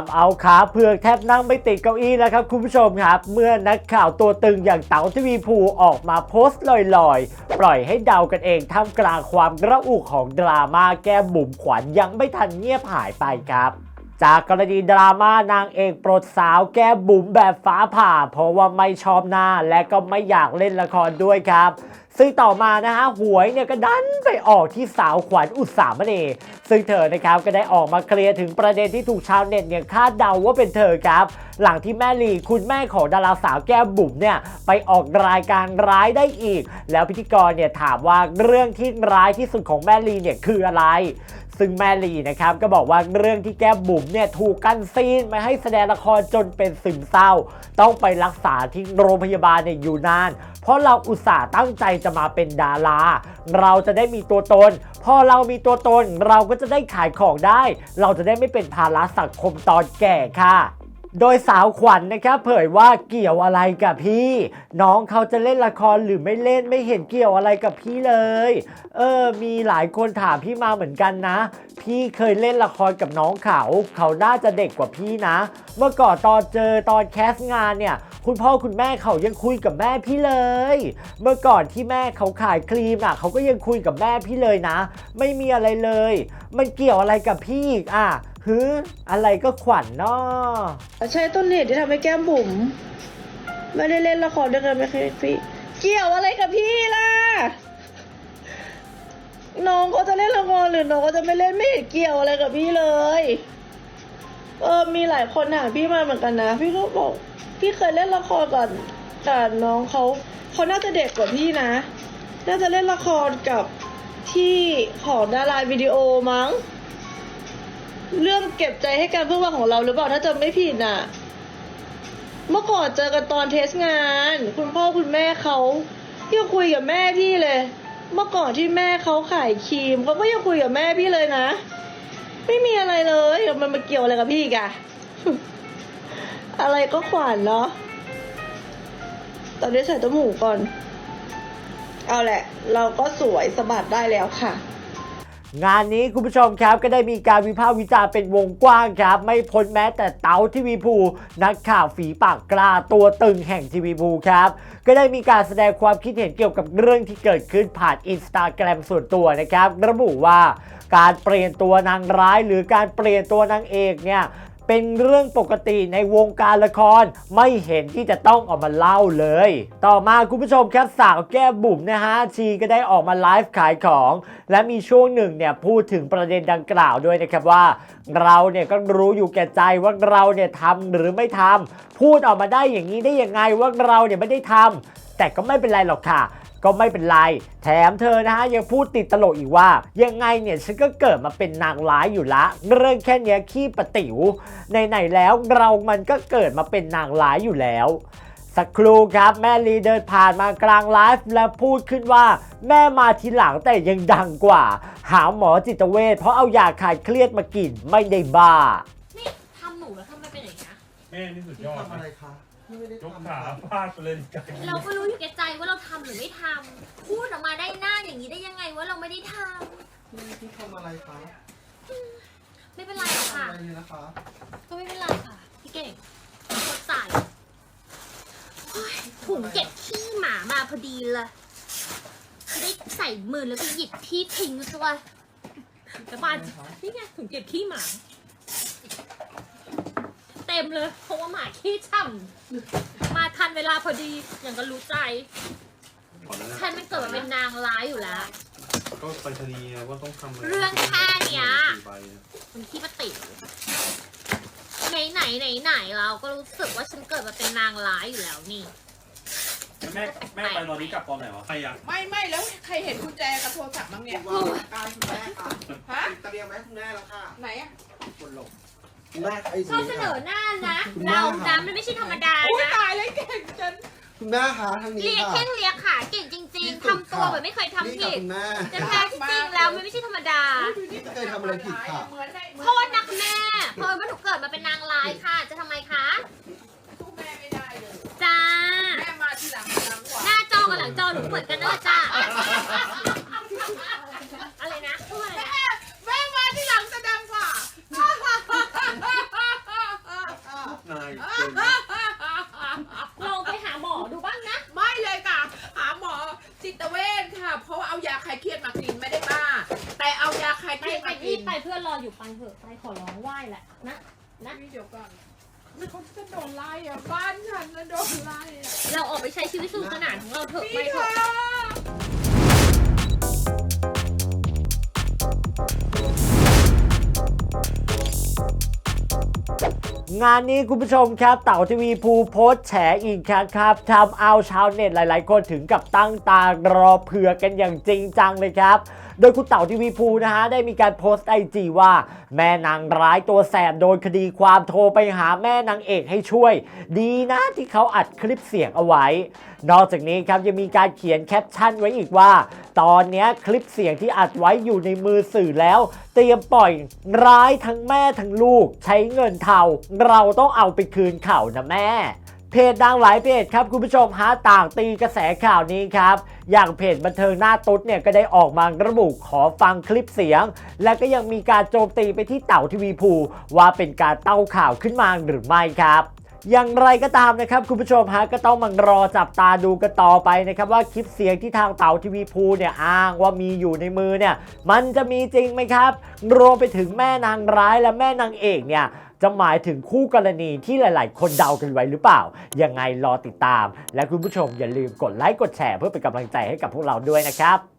ำเอาขาเผือกแทบนั่งไม่ติดเก้าอี้แล้วครับคุณผู้ชมครับ เมื่อนักข่าวตัวตึงอย่างเต๋าทวีภูออกมาโพสต์ลอยๆ ปล่อยให้เดากันเองท่ามกลางความกระอุกของดราม่าแก้มบุ๋มขวัญยังไม่ทันเงียบหายไปครับจากกรณีดราม่านางเอกโปรดสาวแก้มบุ๋มแบบฟ้าผ่า เพราะว่าไม่ชอบหน้าและก็ไม่อยากเล่นละครด้วยครับ ซึ่งต่อมานะฮะหวยเนี่ยก็ดันไปออกที่สาวขวัญอุตสามเณรซึ่งเธอนะครับก็ได้ออกมาเคลียร์ถึงประเด็นที่ถูกชาวเน็ตเนี่ยคาดเดาว่าเป็นเธอครับ หลังที่แม่ลีคุณแม่ของดาราสาวแก้มบุ๋มเนี่ยไปออกรายการร้ายได้อีก แล้วพิธีกรเนี่ยถามว่าเรื่องที่ร้ายที่สุดของแม่ลีเนี่ยคืออะไรซึ่งแม่ลีนะครับก็บอกว่าเรื่องที่แก้มบุ๋มเนี่ยถูกกันซีนไม่ให้แสดงละครจนเป็นซึมเศร้า ต้องไปรักษาที่โรงพยาบาลเนี่ยอยู่นาน เพราะเราอุตส่าห์ตั้งใจจะมาเป็นดารา เราจะได้มีตัวตน พอเรามีตัวตนเราก็จะได้ขายของได้ เราจะได้ไม่เป็นภาระสังคมตอนแก่ค่ะ โดยสาวขวัญนนะครับเผยว่าเกี่ยวอะไรกับพี่ น้องเขาจะเล่นละครหรือไม่เล่นไม่เห็นเกี่ยวอะไรกับพี่เลย เออ มีหลายคนถามพี่มาเหมือนกันนะ พี่เคยเล่นละครกับน้องเขา เขาน่าจะเด็กกว่าพี่นะ เมื่อก่อนตอนเจอตอนแคสต์งานเนี่ย คุณพ่อคุณแม่เขายังคุยกับแม่พี่เลย เมื่อก่อนที่แม่เขาขายครีมอะเขาก็ยังคุยกับแม่พี่เลยนะ ไม่มีอะไรเลย มันเกี่ยวอะไรกับพี่อีกอะฮึอะไรก็ขวัญเนาะใช่ต้นเหตุที่ทำให้แก้มบุ๋มไม่ได้เล่นละครด้วยกันไม่เคยพี่ เกี่ยวอะไรกับพี่ล่ะน้องเขาจะเล่นละครหรือน้องเขาจะไม่เล่นไม่เห็นเกี่ยวอะไรกับพี่เลย เออมีหลายคนถามพี่มาเหมือนกันนะ พี่ก็บอก พี่เคยเล่นละครก่อนแต่น้องเขาเขาน่าจะเด็กกว่าพี่นะ น่าจะเล่นละครกับที่ของดาราวิดีโอมั้ง เรื่องเก็บใจให้กันเพื่อวันของเราหรือเปล่าถ้าจำไม่ผิดน่ะ เมื่อก่อนเจอกันตอนเทสงาน คุณพ่อคุณแม่เขายังคุยกับแม่พี่เลย เมื่อก่อนที่แม่เขาขายครีมเขาก็ยังคุยกับแม่พี่เลยนะ ไม่มีอะไรเลยมันมาเกี่ยวอะไรกับพี่กะ อะไรก็ขวานเนาะ ตอนนี้ใส่ต้มหูก่อน เอาแหละ เราก็สวยสะบัดได้แล้วค่ะ งานนี้คุณผู้ชมครับก็ได้มีการวิพากษ์วิจารณ์เป็นวงกว้างครับ ไม่พ้นแม้แต่เต๋าทีวีภูนักข่าวฝีปากกล้าตัวตึงแห่งทีวีภูครับ ก็ได้มีการแสดงความคิดเห็นเกี่ยวกับเรื่องที่เกิดขึ้นผ่านอินสตาแกรมส่วนตัวนะครับ ระบุว่าการเปลี่ยนตัวนางร้ายหรือการเปลี่ยนตัวนางเอกเนี่ย เป็นเรื่องปกติในวงการละคร ไม่เห็นที่จะต้องออกมาเล่าเลย ต่อมาคุณผู้ชมครับสาวแก้บุ๋มนะฮะชีก็ได้ออกมาไลฟ์ขายของ และมีช่วงหนึ่งเนี่ยพูดถึงประเด็นดังกล่าวด้วยนะครับว่า เราเนี่ยก็รู้อยู่แก่ใจว่าเราเนี่ยทำหรือไม่ทำพูดออกมาได้อย่างนี้ได้ยังไงว่าเราเนี่ยไม่ได้ทำแต่ก็ไม่เป็นไรหรอกค่ะ ก็ไม่เป็นไร แถมเธอนะฮะยังพูดติดตลกอีกว่า ยังไงเนี่ยฉันก็เกิดมาเป็นนางร้ายอยู่ละ เรื่องแค่เนี้ยขี้ประติ๋วไหนๆแล้วเรามันก็เกิดมาเป็นนางร้ายอยู่แล้วสักครู่ครับแม่ลีเดินผ่านมากลางไลฟ์แล้วพูดขึ้นว่า แม่มาทีหลังแต่ยังดังกว่า หาหมอจิตเวชเพราะเอายาคลายเครียดมากินไม่ได้บ้า นี่ทำหนูแล้วทำไมเป็นอย่างนี้ย แม่นี่สุดพี่ยอดทำอะไรคะ พี่ไม่ได้ยกทำขาค่ะฟาดไปเลยไกลเราก็รู้อยู่แก่ใจว่าเราทำหรือไม่ทำพูดออกมาได้หน้าอย่างนี้ได้ยังไงว่าเราไม่ได้ทพี่พี่ทำอะไรคะำไม่เป็นไรหรอกทำค่ะ อะไรเลยนะคะก็ไม่เป็นไรค่ะ พี่เก่งสดใสโอ๊ยถุงเก็บขี้หมามาพอดีเลยจะได้ใส่มือแล้วก็หยิบที่ทิ้งซะว่าแต่บ้านนี่ไงถุงเก็บขี้หมา เต็มเลยเพราะว่าหมาขี้ฉ่ำมาทันเวลาพอดีอย่างก็รู้ใจฉันมันเกิดมาเป็นนางร้ายอยู่แล้ว ก็ไปคดีไงว่าต้องทำะไเรื่องแค่เนี้ยสี่ใบอะมันขี้ปฏิไหนไหนไหนไหนเราก็รู้สึกว่าฉันเกิดมาเป็นนางร้ายอยู่แล้วนี่ แม่แม่ไปตอนนี้กลับตอนไหนวะใครอะไม่ไม่แล้วใครเห็นกุญแจกับโทรศัพท์บ้างเนี่ยวางกายคุณแม่ค่ะฮะเตรียมไว้ให้คุณแม่แล้วค่ะ ไหนอะคนหลง คุณแม่ไอ้ชอบเสนอหน้านะคุณแม่เราค่ะ นะมันไม่ใช่ธรรมดาอุ้ยนะตายเลยเก่งจนคุณแม่คะทางนี้เลียค่ะ แข้งเลียขาเก่งจริง ที่ๆสุดทำตัวค่ะเหมือนไม่เคยทำนี่ผิค่ะดคุณแม่ แต่แท้ที่จริงแล้วมันไม่ใช่ธรรมดาดูนี่ไม่เคยทำอะไรผิดค่ะ เหมือนในเหมืโทษนะคุณแม่เพราะว่าหนูเกิดมาเป็นนางร้ายค่ะ จะทำไมคะสู้แม่ไม่ได้เลยจ้าแม่มาทีหลังดังกว่าหน้าจอกับหลังจอหนูเหมือนกันนั่นแหละจ้าอะไรนะพูดอะไรนะ แม่มาทีหลังจะดังกว่า ไปเพื่อนรออยู่ไปเถอะไปขอร้องไหว้แหละนะนะพี่เดี๋ยวก่อนแล้วเขาจะโดนไล่อะบ้านฉันนะโดนไล่อะเราออกไปใช้ชีวิตสนุกสนานของเราเถอะไปพี่เถค่ะอะงานนี้คุณผู้ชมครับเต่าทีวีภูโพสต์แฉอีกครั้งครับทำเอาชาวเน็ตหลาย ๆ คนถึงกับตั้งตารอเผือกกันอย่างจริงจังเลยครับโดยคุณเต่าทีวีภูนะฮะได้มีการโพสต์ไอจีว่า แม่นางร้ายตัวแสบโดนคดีความโทรไปหาแม่นางเอกให้ช่วย ดีนะที่เขาอัดคลิปเสียงเอาไว้ นอกจากนี้ครับยังมีการเขียนแคปชั่นไว้อีกว่า ตอนนี้คลิปเสียงที่อัดไว้อยู่ในมือสื่อแล้ว เตรียมปล่อยร้ายทั้งแม่ทั้งลูก ใช้เงินเทาเราต้องเอาไปคืนเขานะแม่ เพจดังหลายเพจครับคุณผู้ชมฮะต่างตีกระแสข่าวนี้ครับ อย่างเพจบันเทิงหน้าตุ๊ดเนี่ยก็ได้ออกมาระบุขอฟังคลิปเสียง และก็ยังมีการโจมตีไปที่เต่าทีวีภูว่าเป็นการเต้าข่าวขึ้นมาหรือไม่ครับอย่างไรก็ตามนะครับคุณผู้ชมฮะก็ต้องมารอจับตาดูกันต่อไปนะครับว่าคลิปเสียงที่ทางเต่าทีวีภูเนี่ยอ้างว่ามีอยู่ในมือเนี่ยมันจะมีจริงไหมครับ รวมไปถึงแม่นางร้ายและแม่นางเอกเนี่ย จะหมายถึงคู่กรณีที่หลาย ๆ คนเดากันไว้หรือเปล่า ยังไงรอติดตาม และคุณผู้ชมอย่าลืมกดไลค์กดแชร์เพื่อเป็นกำลังใจให้กับพวกเราด้วยนะครับ